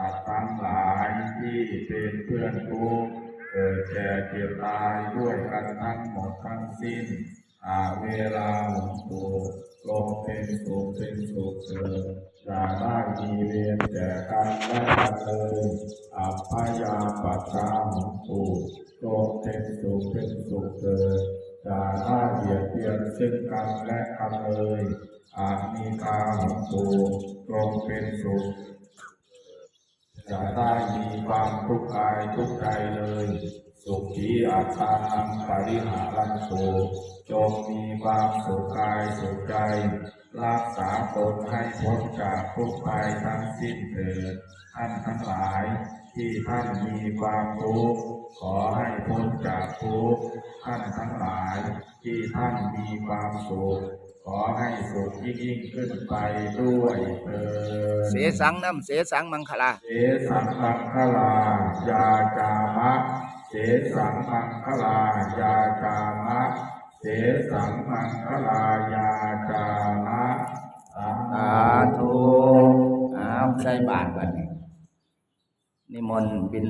สัตว์ทั้งหลายที่เป็นเพื่อนทุกข์เกิดแก่เจ็บตายด้วยกันทั้งหมดทั้งสิ้นอาเวลาหมุนตัวลงเป็นสุขเป็นสุขเถิดอย่าได้มีเวรแก่กันและกันเลยอัพยาปัจจาหมุนตัวลงเป็นสุขเป็นสุขเถิดอย่าได้เบียดเบียนซึ่งกันและกันเลยอาจมีกาหมุนตัวลงเป็นสุข จะได้มีความทุกข์กายทุกใจเลย สุขีอาชานังปริหารันโตจงมีความสุขกายสุขใจ รักษาตนให้พ้นจากทุกข์ภัยทั้งสิ้นเถิดท่านทั้งหลาย ที่ท่านมีความทุกข์ขอให้พ้นจากทุกข์ท่านทั้งหลาย ที่ท่านมีความสุข ขอให้สุขยิ่งยิ่งขึ้นไปด้วยเถิดเสสังน้ำเสสังมังคลา เสสังมังคลายาจามะ เสสังมังคลายาจามะ เสสังมังคลายาจามะสาสาธุอ้าวใส่บาทบัดนี้นิมนต์บิน